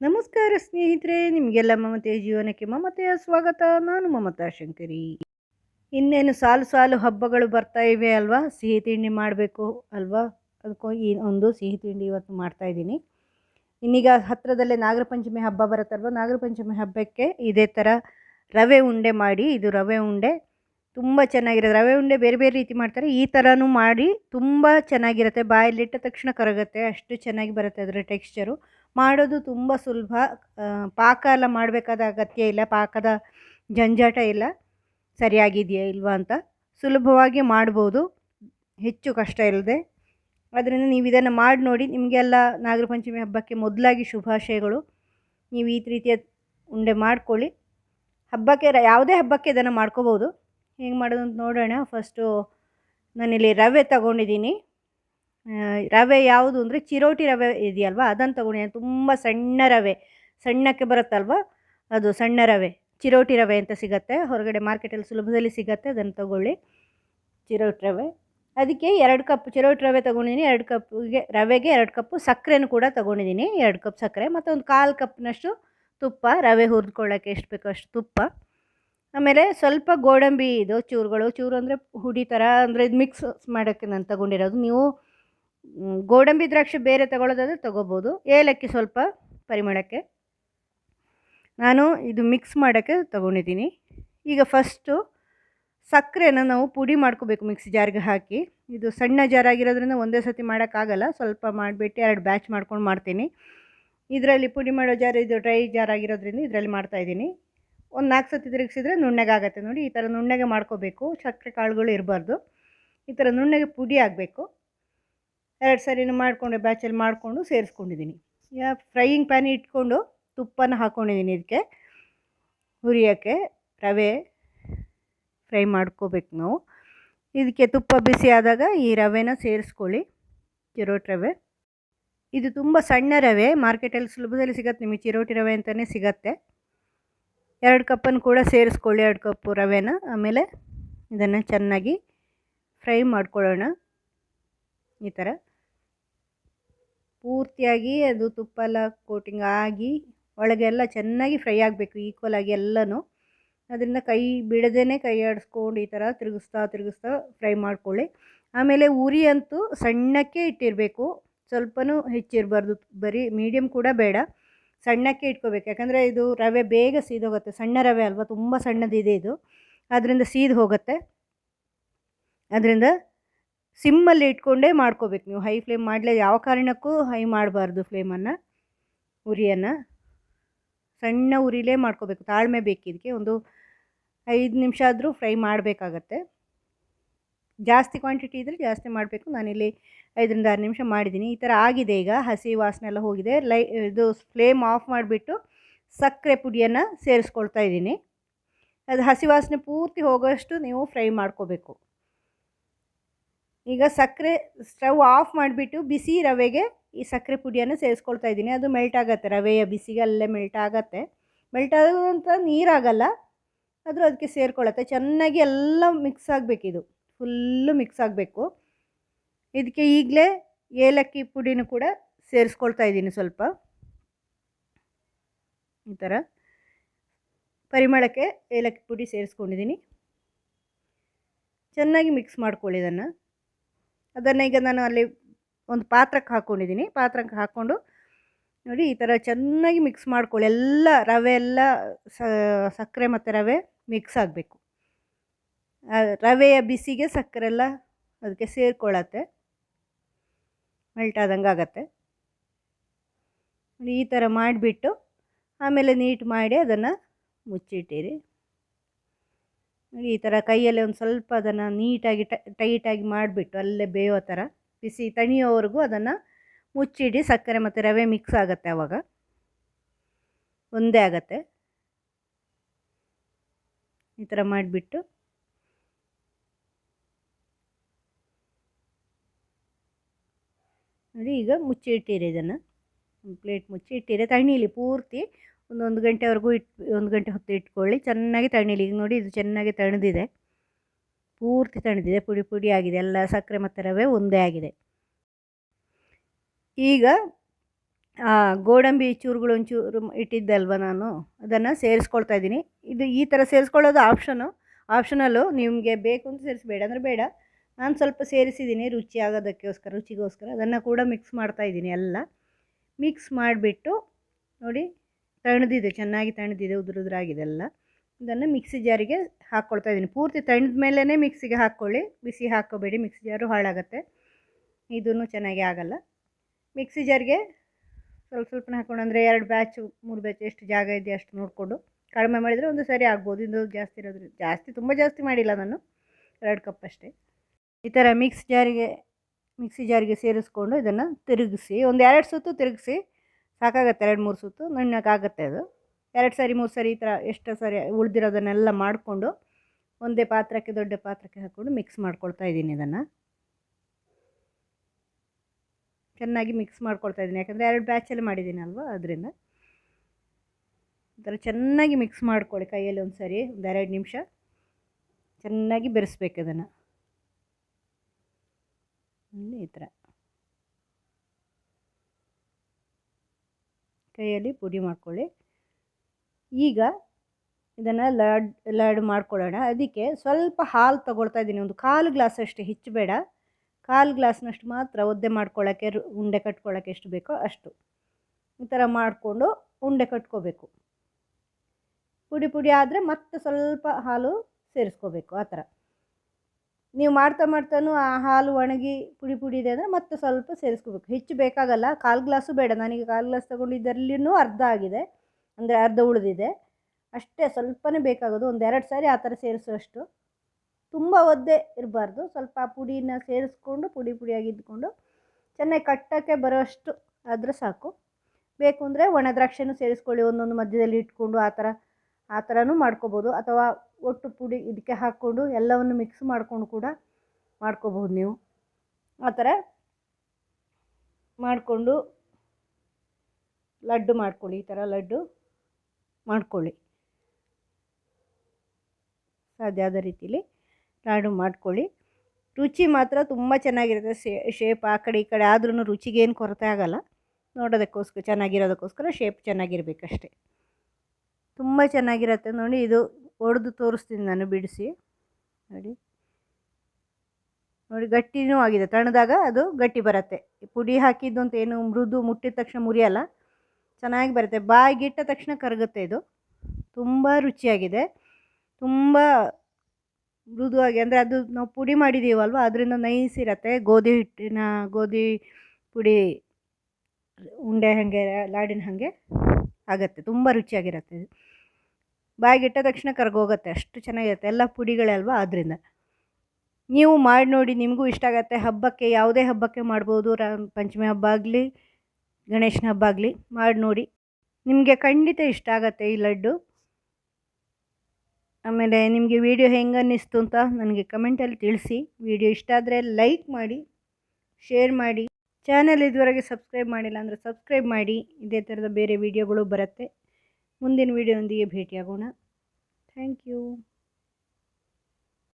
ನಮಸ್ಕಾರ ಸ್ನೇಹಿತರೆ, ನಿಮಗೆಲ್ಲ ಮಮತೆಯ ಜೀವನಕ್ಕೆ ಮಮತೆಯ ಸ್ವಾಗತ. ನಾನು ಮಮತಾ ಶಂಕರಿ. ಇನ್ನೇನು ಸಾಲು ಸಾಲು ಹಬ್ಬಗಳು ಬರ್ತಾ ಇವೆ ಅಲ್ವಾ? ಸಿಹಿ ತಿಂಡಿ ಮಾಡಬೇಕು ಅಲ್ವಾ? ಅದಕ್ಕೋ ಈ ಒಂದು ಸಿಹಿ ತಿಂಡಿ ಇವತ್ತು ಮಾಡ್ತಾ ಇದ್ದೀನಿ. ಇನ್ನೀಗ ಹತ್ತಿರದಲ್ಲೇ ನಾಗರ ಪಂಚಮಿ ಹಬ್ಬ ಬರುತ್ತಲ್ವ? ನಾಗರ ಪಂಚಮಿ ಹಬ್ಬಕ್ಕೆ ಇದೇ ಥರ ರವೆ ಉಂಡೆ ಮಾಡಿ, ಇದು ರವೆ ಉಂಡೆ. ತುಂಬ ಚೆನ್ನಾಗಿರುತ್ತೆ. ರವೆ ಉಂಡೆ ಬೇರೆ ಬೇರೆ ರೀತಿ ಮಾಡ್ತಾರೆ. ಈ ಥರನೂ ಮಾಡಿ ತುಂಬ ಚೆನ್ನಾಗಿರುತ್ತೆ. ಬಾಯಲ್ಲಿಟ್ಟ ತಕ್ಷಣ ಕರಗುತ್ತೆ. ಅಷ್ಟು ಚೆನ್ನಾಗಿ ಬರುತ್ತೆ ಅದರ ಟೆಕ್ಸ್ಚರು ಮಾಡೋದು ತುಂಬ ಸುಲಭ. ಪಾಕ ಎಲ್ಲ ಮಾಡಬೇಕಾದ ಅಗತ್ಯ ಇಲ್ಲ. ಪಾಕದ ಜಂಜಾಟ ಇಲ್ಲ. ಸರಿಯಾಗಿದೆಯಾ ಇಲ್ವಾ ಅಂತ ಸುಲಭವಾಗಿ ಮಾಡ್ಬೋದು. ಹೆಚ್ಚು ಕಷ್ಟ ಇಲ್ಲದೆ. ಅದರಿಂದ ನೀವು ಇದನ್ನು ಮಾಡಿ ನೋಡಿ. ನಿಮಗೆಲ್ಲ ನಾಗರ ಪಂಚಮಿ ಹಬ್ಬಕ್ಕೆ ಮೊದಲಾಗಿ ಶುಭಾಶಯಗಳು. ನೀವು ಈ ರೀತಿಯ ಉಂಡೆ ಮಾಡ್ಕೊಳ್ಳಿ. ಹಬ್ಬಕ್ಕೆ ಯಾವುದೇ ಹಬ್ಬಕ್ಕೆ ಇದನ್ನು ಮಾಡ್ಕೋಬೋದು. ಹೇಗೆ ಮಾಡೋದು ಅಂತ ನೋಡೋಣ. ಫಸ್ಟು ನಾನಿಲ್ಲಿ ರವೆ ತಗೊಂಡಿದ್ದೀನಿ. ರವೆ ಯಾವುದು ಅಂದರೆ ಚಿರೋಟಿ ರವೆ ಇದೆಯಲ್ವ? ಅದನ್ನು ತಗೊಂಡಿದ್ದೀನಿ ತುಂಬ ಸಣ್ಣ ರವೆ. ಸಣ್ಣಕ್ಕೆ ಬರುತ್ತಲ್ವ? ಅದು ಸಣ್ಣ ರವೆ. ಚಿರೋಟಿ ರವೆ ಅಂತ ಸಿಗತ್ತೆ. ಹೊರಗಡೆ ಮಾರ್ಕೆಟಲ್ಲಿ ಸುಲಭದಲ್ಲಿ ಸಿಗತ್ತೆ. ಅದನ್ನು ತಗೊಳ್ಳಿ. ಚಿರೋಟಿ ರವೆ. ಅದಕ್ಕೆ ಎರಡು ಕಪ್ ಚಿರೋಟಿ ರವೆ ತೊಗೊಂಡಿದ್ದೀನಿ ಎರಡು ಕಪ್ಗೆ, ರವೆಗೆ ಎರಡು ಕಪ್ಪು ಸಕ್ಕರೆನೂ ಕೂಡ ತೊಗೊಂಡಿದ್ದೀನಿ ಎರಡು ಕಪ್ ಸಕ್ಕರೆ. ಮತ್ತು ಒಂದು ಕಾಲು ಕಪ್ನಷ್ಟು ತುಪ್ಪ. ರವೆ ಹುರಿದುಕೊಳ್ಳೋಕ್ಕೆ ಎಷ್ಟು ಬೇಕೋ ಅಷ್ಟು ತುಪ್ಪ. ಆಮೇಲೆ ಸ್ವಲ್ಪ ಗೋಡಂಬಿ ಇದು ಚೂರುಗಳು. ಚೂರು ಅಂದರೆ ಹುಡಿ ಥರ ಅಂದರೆ ಇದು ಮಿಕ್ಸ್ ಮಾಡೋಕ್ಕೆ ನಾನು ತಗೊಂಡಿರೋದು. ನೀವು ಗೋಡಂಬಿ ದ್ರಾಕ್ಷಿ ಬೇರೆ ತಗೊಳ್ಳೋದಾದ್ರೆ ತಗೋಬೋದು. ಏಲಕ್ಕಿ ಸ್ವಲ್ಪ ಪರಿಮಳಕ್ಕೆ. ನಾನು ಇದು ಮಿಕ್ಸ್ ಮಾಡೋಕ್ಕೆ ತಗೊಂಡಿದ್ದೀನಿ. ಈಗ ಫಸ್ಟು ಸಕ್ಕರೆನ ನಾವು ಪುಡಿ ಮಾಡ್ಕೋಬೇಕು ಮಿಕ್ಸಿ ಜಾರ್ಗೆ ಹಾಕಿ. ಇದು ಸಣ್ಣ ಜಾರ್ ಆಗಿರೋದ್ರಿಂದ ಒಂದೇ ಸತಿ ಮಾಡೋಕ್ಕಾಗಲ್ಲ. ಸ್ವಲ್ಪ ಮಾಡಿಬಿಟ್ಟು ಎರಡು ಬ್ಯಾಚ್ ಮಾಡ್ಕೊಂಡು ಮಾಡ್ತೀನಿ. ಇದರಲ್ಲಿ ಪುಡಿ ಮಾಡೋ ಜಾರ್, ಇದು ಡ್ರೈ ಜಾರ್ ಆಗಿರೋದ್ರಿಂದ ಇದರಲ್ಲಿ ಮಾಡ್ತಾಯಿದ್ದೀನಿ ಒಂದು ನಾಲ್ಕು ಸತಿ ತಿರುಗಿಸಿದ್ರೆ ನುಣ್ಣಗಾಗತ್ತೆ ನೋಡಿ. ಈ ಥರ ನುಣ್ಣಗೆ ಮಾಡ್ಕೋಬೇಕು. ಸಕ್ಕರೆ ಕಾಳುಗಳು ಇರಬಾರ್ದು. ಈ ಥರ ನುಣ್ಣಗೆ ಪುಡಿ ಆಗಬೇಕು. ಎರಡು ಸರಿನೂ ಮಾಡಿಕೊಂಡೆ ಬ್ಯಾಚಲ್ಲಿ ಮಾಡಿಕೊಂಡು ಸೇರಿಸ್ಕೊಂಡಿದ್ದೀನಿ. ಈಗ ಫ್ರೈಯಿಂಗ್ ಪ್ಯಾನ್ ಇಟ್ಕೊಂಡು ತುಪ್ಪನ ಹಾಕ್ಕೊಂಡಿದ್ದೀನಿ ಇದಕ್ಕೆ. ಹುರಿಯೋಕ್ಕೆ ರವೆ ಫ್ರೈ ಮಾಡ್ಕೋಬೇಕು ನಾವು. ಇದಕ್ಕೆ ತುಪ್ಪ ಬಿಸಿ ಆದಾಗ ಈ ರವೆನ ಸೇರಿಸ್ಕೊಳ್ಳಿ, ಚಿರೋಟಿ ರವೆ. ಇದು ತುಂಬ ಸಣ್ಣ ರವೆ, ಮಾರ್ಕೆಟಲ್ಲಿ ಸುಲಭದಲ್ಲಿ ಸಿಗತ್ತೆ, ನಿಮಗೆ ಚಿರೋಟಿ ರವೆ ಅಂತಲೇ ಸಿಗತ್ತೆ. ಎರಡು ಕಪ್ಪನ್ನು ಕೂಡ ಸೇರಿಸ್ಕೊಳ್ಳಿ, ಎರಡು ಕಪ್ಪು ರವೆನ. ಆಮೇಲೆ ಇದನ್ನು ಚೆನ್ನಾಗಿ ಫ್ರೈ ಮಾಡ್ಕೊಳ್ಳೋಣ. ಈ ಥರ ಪೂರ್ತಿಯಾಗಿ ಅದು ತುಪ್ಪ ಎಲ್ಲ ಕೋಟಿಂಗ್ ಆಗಿ ಒಳಗೆಲ್ಲ ಚೆನ್ನಾಗಿ ಫ್ರೈ ಆಗಬೇಕು ಈಕ್ವಲ್ ಆಗಿ ಎಲ್ಲನೂ. ಅದರಿಂದ ಕೈ ಬಿಡದೇ ಕೈ ಆಡಿಸ್ಕೊಂಡು ಈ ಥರ ತಿರುಗಿಸ್ತಾ ತಿರುಗಿಸ್ತಾ ಫ್ರೈ ಮಾಡ್ಕೊಳ್ಳಿ. ಆಮೇಲೆ ಉರಿ ಅಂತೂ ಸಣ್ಣಕ್ಕೆ ಇಟ್ಟಿರಬೇಕು, ಸ್ವಲ್ಪನೂ ಹೆಚ್ಚಿರಬಾರ್ದು. ಬರೀ ಮೀಡಿಯಮ್ ಕೂಡ ಬೇಡ, ಸಣ್ಣಕ್ಕೆ ಇಟ್ಕೋಬೇಕು. ಯಾಕಂದರೆ ಇದು ರವೆ ಬೇಗ ಸೀದೋಗುತ್ತೆ. ಸಣ್ಣ ರವೆ ಅಲ್ವಾ? ತುಂಬ ಸಣ್ಣದಿದೆ ಇದು. ಅದರಿಂದ ಸೀದು ಹೋಗುತ್ತೆ. ಅದರಿಂದ ಸಿಮ್ಮಲ್ಲಿ ಇಟ್ಕೊಂಡೇ ಮಾಡ್ಕೋಬೇಕು ನೀವು ಹೈ ಫ್ಲೇಮ್ ಮಾಡಲೇ ಯಾವ ಕಾರಣಕ್ಕೂ ಹೈ ಮಾಡಬಾರ್ದು ಫ್ಲೇಮನ್ನು, ಉರಿಯನ್ನು. ಸಣ್ಣ ಉರಿಲೇ ಮಾಡ್ಕೋಬೇಕು, ತಾಳ್ಮೆ ಬೇಕಿದಕ್ಕೆ ಒಂದು ಐದು ನಿಮಿಷ ಆದರೂ ಫ್ರೈ ಮಾಡಬೇಕಾಗತ್ತೆ. ಜಾಸ್ತಿ ಕ್ವಾಂಟಿಟಿ ಇದ್ದರೆ ಜಾಸ್ತಿ ಮಾಡಬೇಕು. ನಾನಿಲ್ಲಿ ಐದರಿಂದ ಆರು ನಿಮಿಷ ಮಾಡಿದ್ದೀನಿ. ಈ ಥರ ಆಗಿದೆ ಈಗ, ಹಸಿ ವಾಸನೆ ಎಲ್ಲ ಹೋಗಿದೆ. ಲೈ, ಇದು ಫ್ಲೇಮ್ ಆಫ್ ಮಾಡಿಬಿಟ್ಟು ಸಕ್ಕರೆ ಪುಡಿಯನ್ನು ಸೇರಿಸ್ಕೊಳ್ತಾ ಇದ್ದೀನಿ. ಅದು ಹಸಿ ವಾಸನೆ ಪೂರ್ತಿ ಹೋಗೋಷ್ಟು ನೀವು ಫ್ರೈ ಮಾಡ್ಕೋಬೇಕು. ಈಗ ಸಕ್ಕರೆ ಸ್ಟವ್ ಆಫ್ ಮಾಡಿಬಿಟ್ಟು ಬಿಸಿ ರವೆಗೆ ಈ ಸಕ್ಕರೆ ಪುಡಿಯನ್ನು ಸೇರಿಸ್ಕೊಳ್ತಾ ಇದ್ದೀನಿ. ಅದು ಮೆಲ್ಟ್ ಆಗುತ್ತೆ. ರವೆಯ ಬಿಸಿಗೆ ಅಲ್ಲೇ ಮೆಲ್ಟ್ ಆಗುತ್ತೆ. ಮೆಲ್ಟ್ ಆಗೋದಂತ ನೀರಾಗಲ್ಲ. ಆದರೂ ಅದಕ್ಕೆ ಸೇರ್ಕೊಳ್ಳುತ್ತೆ ಚೆನ್ನಾಗಿ ಎಲ್ಲ ಮಿಕ್ಸ್ ಆಗಬೇಕಿದು. ಫುಲ್ಲು ಮಿಕ್ಸ್ ಆಗಬೇಕು. ಇದಕ್ಕೆ ಈಗಲೇ ಏಲಕ್ಕಿ ಪುಡಿನೂ ಕೂಡ ಸೇರಿಸ್ಕೊಳ್ತಾ ಇದ್ದೀನಿ ಸ್ವಲ್ಪ. ಈ ಥರ ಪರಿಮಳಕ್ಕೆ ಏಲಕ್ಕಿ ಪುಡಿ ಸೇರಿಸ್ಕೊಂಡಿದ್ದೀನಿ. ಚೆನ್ನಾಗಿ ಮಿಕ್ಸ್ ಮಾಡ್ಕೊಳ್ಳಿ ಇದನ್ನು. ಅದನ್ನು ಈಗ ನಾನು ಅಲ್ಲಿ ಒಂದು ಪಾತ್ರಕ್ಕೆ ಹಾಕ್ಕೊಂಡಿದ್ದೀನಿ ಪಾತ್ರಕ್ಕೆ ಹಾಕ್ಕೊಂಡು ನೋಡಿ ಈ ಥರ ಚೆನ್ನಾಗಿ ಮಿಕ್ಸ್ ಮಾಡ್ಕೊಳ್ಳಿ. ಎಲ್ಲ ರವೆ ಎಲ್ಲ ಸಕ್ಕರೆ ಮತ್ತು ರವೆ ಮಿಕ್ಸ್ ಆಗಬೇಕು. ರವೆಯ ಬಿಸಿಗೆ ಸಕ್ಕರೆ ಎಲ್ಲ ಅದಕ್ಕೆ ಸೇರ್ಕೊಳ್ಳತ್ತೆ. ಮೆಲ್ಟ್ ಆದಂಗೆ ಆಗತ್ತೆ. ಈ ಥರ ಮಾಡಿಬಿಟ್ಟು ಆಮೇಲೆ ನೀಟ್ ಮಾಡಿ ಅದನ್ನು ಮುಚ್ಚಿಟ್ಟಿರಿ. ಈ ಥರ ಕೈಯಲ್ಲೇ ಒಂದು ಸ್ವಲ್ಪ ಅದನ್ನು ನೀಟಾಗಿ ಟೈಟಾಗಿ ಮಾಡಿಬಿಟ್ಟು ಅಲ್ಲೇ ಬೇಯೋ ಥರ ಬಿಸಿ ತಣಿಯೋವರೆಗೂ ಅದನ್ನು ಮುಚ್ಚಿಡಿ. ಸಕ್ಕರೆ ಮತ್ತು ರವೆ ಮಿಕ್ಸ್ ಆಗುತ್ತೆ ಆವಾಗ ಒಂದೇ ಆಗತ್ತೆ. ಈ ಥರ ಮಾಡಿಬಿಟ್ಟು. ನೋಡಿ, ಈಗ ಮುಚ್ಚಿ ಇಟ್ಟಿರಿ ಇದನ್ನು ಪ್ಲೇಟ್ ಮುಚ್ಚಿ ಇಟ್ಟಿರಿ ತಣ್ಣೀಲಿ ಪೂರ್ತಿ ಒಂದೊಂದು ಗಂಟೆವರೆಗೂ ಇಟ್ಟು ಒಂದು ಗಂಟೆ ಹೊತ್ತು ಇಟ್ಕೊಳ್ಳಿ. ಚೆನ್ನಾಗಿ ತಣಿಲಿ ಈಗ ನೋಡಿ ಇದು ಚೆನ್ನಾಗಿ ತಣಿದಿದೆ. ಪೂರ್ತಿ ತಣಿದಿದೆ, ಪುಡಿ ಪುಡಿ ಆಗಿದೆ. ಎಲ್ಲ ಸಕ್ಕರೆ ಮತ್ತು ರವೆ ಒಂದೇ ಆಗಿದೆ. ಈಗ ಗೋಡಂಬಿ ಚೂರುಗಳು ಒಂಚೂರು ಇಟ್ಟಿದ್ದಲ್ವ ನಾನು? ಅದನ್ನು ಸೇರಿಸ್ಕೊಳ್ತಾ ಇದ್ದೀನಿ. ಇದು ಈ ಥರ ಸೇರಿಸ್ಕೊಳ್ಳೋದು ಆಪ್ಷನು ಆಪ್ಷನಲ್ಲು ನಿಮಗೆ ಬೇಕು ಅಂತ ಸೇರಿಸಬೇಡ. ಅಂದರೆ ಬೇಡ. ನಾನು ಸ್ವಲ್ಪ ಸೇರಿಸಿದ್ದೀನಿ ರುಚಿ ಆಗೋದಕ್ಕೋಸ್ಕರ, ರುಚಿಗೋಸ್ಕರ. ಅದನ್ನು ಕೂಡ ಮಿಕ್ಸ್ ಮಾಡ್ತಾ ಇದ್ದೀನಿ ಎಲ್ಲ. ಮಿಕ್ಸ್ ಮಾಡಿಬಿಟ್ಟು ನೋಡಿ. ತಣ್ಣದಿದೆ, ಚೆನ್ನಾಗಿ ತಣ್ಣದಿದೆ, ಉದುರು ಉದುರಾಗಿದೆ ಎಲ್ಲ. ಇದನ್ನು ಮಿಕ್ಸಿ ಜಾರಿಗೆ ಹಾಕ್ಕೊಳ್ತಾ ಇದ್ದೀನಿ. ಪೂರ್ತಿ ತಣ್ಣದ ಮೇಲೇ ಮಿಕ್ಸಿಗೆ ಹಾಕ್ಕೊಳ್ಳಿ. ಬಿಸಿ ಹಾಕ್ಕೋಬೇಡಿ, ಮಿಕ್ಸಿ ಜಾರು ಹಾಳಾಗತ್ತೆ. ಇದೂ ಚೆನ್ನಾಗಿ ಆಗಲ್ಲ. ಮಿಕ್ಸಿ ಜಾರಿಗೆ ಸ್ವಲ್ಪ ಸ್ವಲ್ಪ ಹಾಕ್ಕೊಂಡು, ಅಂದರೆ ಎರಡು ಬ್ಯಾಚು, ಮೂರು ಬ್ಯಾಚ್ ಎಷ್ಟು ಜಾಗ ಇದೆ ಅಷ್ಟು ನೋಡಿಕೊಂಡು ಕಡಿಮೆ ಮಾಡಿದರೆ ಒಂದು ಸರಿ ಆಗ್ಬೋದು. ಇದು ಜಾಸ್ತಿ ಇರೋದ್ರಿಂದ, ಜಾಸ್ತಿ ತುಂಬ ಜಾಸ್ತಿ ಮಾಡಿಲ್ಲ ನಾನು. ಎರಡು ಕಪ್ ಅಷ್ಟೇ. ಈ ಥರ ಮಿಕ್ಸ್ ಜಾರಿಗೆ, ಮಿಕ್ಸಿ ಜಾರಿಗೆ ಸೇರಿಸ್ಕೊಂಡು ಇದನ್ನು ತಿರುಗಿಸಿ, ಒಂದು ಎರಡು ಸುತ್ತು ತಿರುಗಿಸಿ ಸಾಕಾಗತ್ತೆ ಎರಡು ಮೂರು ಸುತ್ತು ನುಣ್ಣಕ್ಕಾಗತ್ತೆ ಅದು. ಎರಡು ಸರಿ, ಮೂರು ಸರಿ ಈ ಥರ ಎಷ್ಟು ಸರಿ ಉಳಿದಿರೋದನ್ನೆಲ್ಲ ಮಾಡಿಕೊಂಡು ಒಂದೇ ಪಾತ್ರಕ್ಕೆ, ದೊಡ್ಡ ಪಾತ್ರಕ್ಕೆ ಹಾಕ್ಕೊಂಡು ಮಿಕ್ಸ್ ಮಾಡ್ಕೊಳ್ತಾ ಇದ್ದೀನಿ ಇದನ್ನು. ಚೆನ್ನಾಗಿ ಮಿಕ್ಸ್ ಮಾಡ್ಕೊಳ್ತಾ ಇದ್ದೀನಿ. ಯಾಕಂದರೆ ಎರಡು ಬ್ಯಾಚಲ್ಲಿ ಮಾಡಿದ್ದೀನಿ ಅಲ್ವಾ ಅದರಿಂದ. ಈ ಚೆನ್ನಾಗಿ ಮಿಕ್ಸ್ ಮಾಡ್ಕೊಳ್ಳಿ ಕೈಯಲ್ಲಿ ಒಂದು ಸರಿ, ಒಂದು ಎರಡು ನಿಮಿಷ. ಚೆನ್ನಾಗಿ ಬೆರೆಸ್ಬೇಕು ಅದನ್ನು ಈ ಥರ. ಕೈಯಲ್ಲಿ ಪುಡಿ ಮಾಡ್ಕೊಳ್ಳಿ. ಈಗ ಇದನ್ನು ಲಡ್ ಲಡ್ ಮಾಡ್ಕೊಳ್ಳೋಣ. ಅದಕ್ಕೆ ಸ್ವಲ್ಪ ಹಾಲು ತಗೊಳ್ತಾ ಇದ್ದೀನಿ. ಒಂದು ಕಾಲು ಗ್ಲಾಸ್ ಅಷ್ಟೇ ಹೆಚ್ಚಬೇಡ. ಕಾಲು ಗ್ಲಾಸ್ನಷ್ಟು ಮಾತ್ರ ಒದ್ದೆ ಮಾಡ್ಕೊಳ್ಳೋಕ್ಕೆ ಉಂಡೆ ಕಟ್ಕೊಳ್ಳೋಕ್ಕೆ ಎಷ್ಟು ಬೇಕೋ ಅಷ್ಟು. ಈ ಥರ ಮಾಡಿಕೊಂಡು ಉಂಡೆ ಕಟ್ಕೋಬೇಕು. ಪುಡಿ ಪುಡಿ ಆದರೆ ಮತ್ತೆ ಸ್ವಲ್ಪ ಹಾಲು ಸೇರಿಸ್ಕೋಬೇಕು ಆ ಥರ. ನೀವು ಮಾಡ್ತಾ ಮಾಡ್ತಾನೂ ಆ ಹಾಲು ಒಣಗಿ ಪುಡಿ ಪುಡಿ ಇದೆ ಅಂದರೆ ಮತ್ತೆ ಸ್ವಲ್ಪ ಸೇರಿಸ್ಕೋಬೇಕು. ಹೆಚ್ಚು ಬೇಕಾಗಲ್ಲ, ಕಾಲು ಗ್ಲಾಸು ಬೇಡ. ನನಗೆ ಕಾಲು ಗ್ಲಾಸ್ ತೊಗೊಂಡಿದ್ದರಲ್ಲಿನೂ ಅರ್ಧ ಆಗಿದೆ. ಅಂದರೆ ಅರ್ಧ ಉಳಿದಿದೆ. ಅಷ್ಟೇ, ಸ್ವಲ್ಪನೇ ಬೇಕಾಗೋದು. ಒಂದು ಎರಡು ಸಾರಿ ಆ ಥರ ಸೇರಿಸುವಷ್ಟು. ತುಂಬ ಒದ್ದೆ ಇರಬಾರ್ದು. ಸ್ವಲ್ಪ ಆ ಪುಡಿನ ಸೇರಿಸ್ಕೊಂಡು, ಪುಡಿ ಪುಡಿಯಾಗಿ ಇದ್ಕೊಂಡು, ಚೆನ್ನಾಗಿ ಕಟ್ಟೋಕ್ಕೆ ಬರೋಷ್ಟು ಆದರೆ ಸಾಕು. ಬೇಕು ಅಂದರೆ ಒಣ ದ್ರಾಕ್ಷಿನೂ ಸೇರಿಸ್ಕೊಳ್ಳಿ. ಒಂದೊಂದು ಮಧ್ಯದಲ್ಲಿ ಇಟ್ಕೊಂಡು ಆ ಥರ, ಆ ಥರನೂ ಮಾಡ್ಕೋಬೋದು. ಅಥವಾ ಒಟ್ಟು ಪುಡಿ ಇದಕ್ಕೆ ಹಾಕ್ಕೊಂಡು ಎಲ್ಲವನ್ನು ಮಿಕ್ಸ್ ಮಾಡ್ಕೊಂಡು ಕೂಡ ಮಾಡ್ಕೋಬಹುದು ನೀವು. ಆ ಥರ ಮಾಡಿಕೊಂಡು ಲಡ್ಡು ಮಾಡ್ಕೊಳ್ಳಿ, ಈ ಥರ ಲಡ್ಡು ಮಾಡ್ಕೊಳ್ಳಿ. ಸಾಧ್ಯ ಆದ ರೀತಿಲಿ ಲಾಡು ಮಾಡ್ಕೊಳ್ಳಿ. ರುಚಿ ಮಾತ್ರ ತುಂಬ ಚೆನ್ನಾಗಿರುತ್ತೆ ಶೇಪ್ ಆ ಕಡೆ ಈ ಕಡೆ ಆದ್ರೂ ರುಚಿಗೆ ಏನು ಕೊರತೆ ಆಗಲ್ಲ. ನೋಡೋದಕ್ಕೋಸ್ಕರ, ಚೆನ್ನಾಗಿರೋದಕ್ಕೋಸ್ಕರ ಶೇಪ್ ಚೆನ್ನಾಗಿರ್ಬೇಕಷ್ಟೆ. ತುಂಬ ಚೆನ್ನಾಗಿರುತ್ತೆ ನೋಡಿ ಇದು. ಒಡೆದು ತೋರಿಸ್ತೀನಿ ನಾನು, ಬಿಡಿಸಿ. ನೋಡಿ. ನೋಡಿ, ಗಟ್ಟಿನೂ ಆಗಿದೆ. ತಣ್ಣದಾಗ ಅದು ಗಟ್ಟಿ ಬರುತ್ತೆ. ಪುಡಿ ಹಾಕಿದ್ದು ಅಂತ ಏನು ಮೃದು ಮುಟ್ಟಿದ ತಕ್ಷಣ ಮುರಿಯಲ್ಲ. ಚೆನ್ನಾಗಿ ಬರುತ್ತೆ. ಬಾಯಿಗಿಟ್ಟ ತಕ್ಷಣ ಕರಗುತ್ತೆ ಇದು. ತುಂಬ ರುಚಿಯಾಗಿದೆ. ತುಂಬ ಮೃದುವಾಗಿ, ಅಂದರೆ ಅದು ನಾವು ಪುಡಿ ಮಾಡಿದ್ದೀವಲ್ವ ಅದರಿಂದ ನೈಸ್ ಇರುತ್ತೆ. ಗೋಧಿ ಹಿಟ್ಟಿನ ಗೋಧಿ ಪುಡಿ ಉಂಡೆ ಹಾಗೆ, ಲಾಡಿನ ಹಾಗೆ ಆಗುತ್ತೆ. ತುಂಬ ರುಚಿಯಾಗಿರುತ್ತೆ ಇದು. ಬಾಯಿಗಿಟ್ಟ ತಕ್ಷಣ ಕರ್ಗೋಗುತ್ತೆ, ಅಷ್ಟು ಚೆನ್ನಾಗಿರುತ್ತೆ. ಎಲ್ಲ ಪುಡಿಗಳೆ ಅಲ್ವಾ ಆದ್ದರಿಂದ ನೀವು ಮಾಡಿ ನೋಡಿ, ನಿಮಗೂ ಇಷ್ಟ ಆಗುತ್ತೆ. ಹಬ್ಬಕ್ಕೆ, ಯಾವುದೇ ಹಬ್ಬಕ್ಕೆ ಮಾಡ್ಬೋದು. ರ, ಪಂಚಮಿ ಹಬ್ಬ ಆಗಲಿ, ಗಣೇಶನ ಹಬ್ಬ ಆಗಲಿ, ಮಾಡಿ ನೋಡಿ. ನಿಮಗೆ ಖಂಡಿತ ಇಷ್ಟ ಆಗುತ್ತೆ ಈ ಲಡ್ಡು. ಆಮೇಲೆ ನಿಮಗೆ ವಿಡಿಯೋ ಹೆಂಗೆ ಅನ್ನಿಸ್ತು ಅಂತ ನನಗೆ ಕಮೆಂಟಲ್ಲಿ ತಿಳಿಸಿ. ವಿಡಿಯೋ ಇಷ್ಟ ಆದರೆ ಲೈಕ್ ಮಾಡಿ ಶೇರ್ ಮಾಡಿ. ಚಾನಲ್ ಇದುವರೆಗೆ ಸಬ್ಸ್ಕ್ರೈಬ್ ಮಾಡಿಲ್ಲ ಅಂದರೆ ಸಬ್ಸ್ಕ್ರೈಬ್ ಮಾಡಿ. ಇದೇ ಥರದ ಬೇರೆ ವಿಡಿಯೋಗಳು ಬರುತ್ತೆ. ಮುಂದಿನ ವಿಡಿಯೋದೊಂದಿಗೆ ಭೇಟಿಯಾಗೋಣ. Thank you